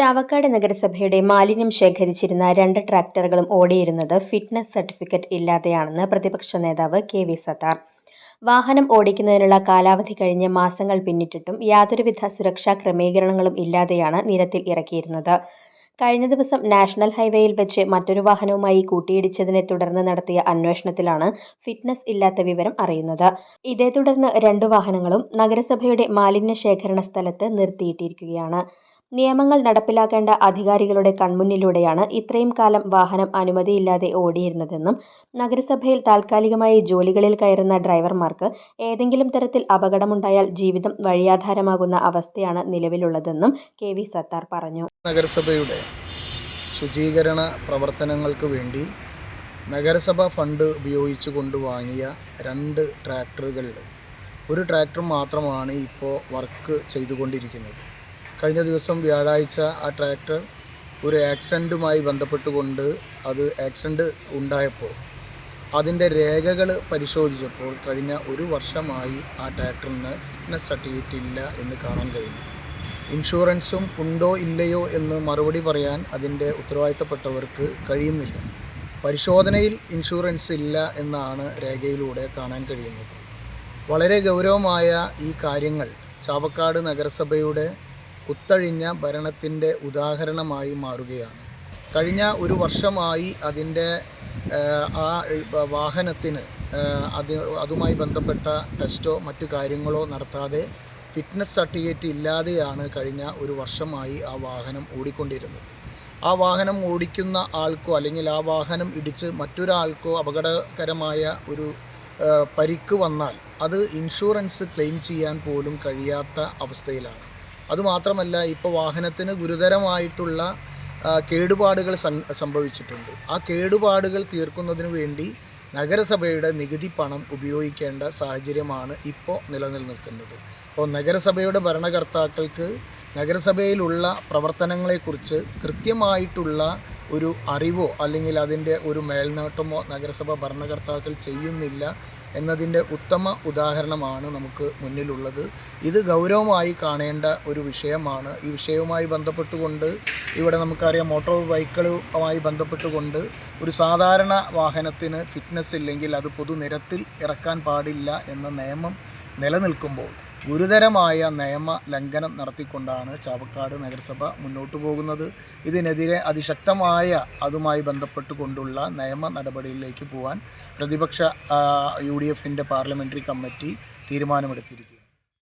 ചാവക്കാട് നഗരസഭയുടെ മാലിന്യം ശേഖരിച്ചിരുന്ന രണ്ട് ട്രാക്ടറുകളും ഓടിയിരുന്നത് ഫിറ്റ്നസ് സർട്ടിഫിക്കറ്റ് ഇല്ലാതെയാണെന്ന് പ്രതിപക്ഷ നേതാവ് കെ വി സത്താർ. വാഹനം ഓടിക്കുന്നതിനുള്ള കാലാവധി കഴിഞ്ഞ മാസങ്ങൾ പിന്നിട്ടിട്ടും യാതൊരുവിധ സുരക്ഷാ ക്രമീകരണങ്ങളും ഇല്ലാതെയാണ് നിരത്തിൽ ഇറക്കിയിരുന്നത്. കഴിഞ്ഞ ദിവസം നാഷണൽ ഹൈവേയിൽ വെച്ച് മറ്റൊരു വാഹനവുമായി കൂട്ടിയിടിച്ചതിനെ തുടർന്ന് നടത്തിയ അന്വേഷണത്തിലാണ് ഫിറ്റ്നസ് ഇല്ലാത്ത വിവരം അറിയുന്നത്. ഇതേ തുടർന്ന് രണ്ടു വാഹനങ്ങളും നഗരസഭയുടെ മാലിന്യ ശേഖരണ സ്ഥലത്ത് നിർത്തിയിട്ടിരിക്കുകയാണ്. നിയമങ്ങൾ നടപ്പിലാക്കേണ്ട അധികാരികളുടെ കൺമുന്നിലൂടെയാണ് ഇത്രയും കാലം വാഹനം അനുമതിയില്ലാതെ ഓടിയിരുന്നതെന്നും നഗരസഭയിൽ താൽക്കാലികമായി ജോലികളിൽ കയറുന്ന ഡ്രൈവർമാർക്ക് ഏതെങ്കിലും തരത്തിൽ അപകടമുണ്ടായാൽ ജീവിതം വഴിയാധാരമാകുന്ന അവസ്ഥയാണ് നിലവിലുള്ളതെന്നും കെ വി സത്താർ പറഞ്ഞു. നഗരസഭയുടെ ശുചീകരണ പ്രവർത്തനങ്ങൾക്ക് വേണ്ടി നഗരസഭ ഫണ്ട് ഉപയോഗിച്ചു കൊണ്ട് വാങ്ങിയ രണ്ട് ട്രാക്ടറുകളിൽ ഒരു ട്രാക്ടർ മാത്രമാണ് ഇപ്പോൾ വർക്ക് ചെയ്തുകൊണ്ടിരിക്കുന്നത്. കഴിഞ്ഞ ദിവസം വ്യാഴാഴ്ച ആ ട്രാക്ടർ ഒരു ആക്സിഡന്റുമായി ബന്ധപ്പെട്ടുകൊണ്ട് അത് ആക്സിഡന്റ് ഉണ്ടായപ്പോൾ അതിന്റെ രേഖകൾ പരിശോധിച്ചപ്പോൾ കഴിഞ്ഞ ഒരു വർഷമായി ആ ട്രാക്ടറിന് ഫിറ്റ്നസ് സർട്ടിഫിക്കറ്റ് ഇല്ല എന്ന് കാണാൻ കഴിഞ്ഞു. ഇൻഷുറൻസും ഉണ്ടോ ഇല്ലയോ എന്ന് മറുപടി പറയാൻ അതിന്റെ ഉത്തരവാദിത്തപ്പെട്ടവർക്ക് കഴിയുന്നില്ല. പരിശോധനയിൽ ഇൻഷുറൻസ് ഇല്ല എന്നാണ് രേഖയിലൂടെ കാണാൻ കഴിയുന്നത്. വളരെ ഗൗരവമായ ഈ കാര്യങ്ങൾ ചാവക്കാട് നഗരസഭയുടെ കുത്തഴിഞ്ഞ ഭരണത്തിന്റെ ഉദാഹരണമായി മാറുകയാണ്. കഴിഞ്ഞ ഒരു വർഷമായി അതിന്റെ ആ വാഹനത്തിന് അത് അതുമായി ബന്ധപ്പെട്ട ടെസ്റ്റോ മറ്റു കാര്യങ്ങളോ നടത്താതെ ഫിറ്റ്നസ് സർട്ടിഫിക്കറ്റ് ഇല്ലാതെയാണ് കഴിഞ്ഞ ഒരു വർഷമായി ആ വാഹനം ഓടിക്കൊണ്ടിരുന്നത്. ആ വാഹനം ഓടിക്കുന്ന ആൾക്കോ അല്ലെങ്കിൽ ആ വാഹനം ഇടിച്ച് മറ്റൊരാൾക്കോ അപകടകരമായ ഒരു പരിക്ക് വന്നാൽ അത് ഇൻഷുറൻസ് ക്ലെയിം ചെയ്യാൻ പോലും കഴിയാത്ത അവസ്ഥയിലാണ്. അതുമാത്രമല്ല ഇപ്പോൾ വാഹനത്തിന് ഗുരുതരമായിട്ടുള്ള കേടുപാടുകൾ സംഭവിച്ചിട്ടുണ്ട്. ആ കേടുപാടുകൾ തീർക്കുന്നതിന് വേണ്ടി നഗരസഭയുടെ നികുതി പണം ഉപയോഗിക്കേണ്ട സാഹചര്യമാണ് ഇപ്പോൾ നിലനിൽക്കുന്നത്. അപ്പോൾ നഗരസഭയുടെ ഭരണകർത്താക്കൾക്ക് നഗരസഭയിലുള്ള പ്രവർത്തനങ്ങളെക്കുറിച്ച് കൃത്യമായിട്ടുള്ള ഒരു അറിവോ അല്ലെങ്കിൽ അതിന്റെ ഒരു മേൽനോട്ടമോ നഗരസഭ ഭരണകർത്താക്കൾ ചെയ്യുന്നില്ല എന്നതിന്റെ ഉത്തമ ഉദാഹരണമാണ് നമുക്ക് മുന്നിലുള്ളത്. ഇത് ഗൗരവമായി കാണേണ്ട ഒരു വിഷയമാണ്. ഈ വിഷയവുമായി ബന്ധപ്പെട്ടുകൊണ്ട് ഇവിടെ നമുക്കറിയാം മോട്ടോർ ബൈക്കുകളുമായി ബന്ധപ്പെട്ടുകൊണ്ട് ഒരു സാധാരണ വാഹനത്തിന് ഫിറ്റ്നസ് ഇല്ലെങ്കിൽ അത് പൊതുനിരത്തിൽ ഇറക്കാൻ പാടില്ല എന്ന നിയമം നിലനിൽക്കുമ്പോൾ ഗുരുതരമായ നിയമ ലംഘനം നടത്തിക്കൊണ്ടാണ് ചാവക്കാട് നഗരസഭ മുന്നോട്ടു പോകുന്നത്. ഇതിനെതിരെ അതിശക്തമായ അതുമായി ബന്ധപ്പെട്ടുകൊണ്ടുള്ള നിയമ നടപടിയിലേക്ക് പോകാൻ പ്രതിപക്ഷ യു ഡി എഫിന്റെ പാർലമെന്ററി കമ്മിറ്റി തീരുമാനമെടുത്തിരിക്കുന്നു.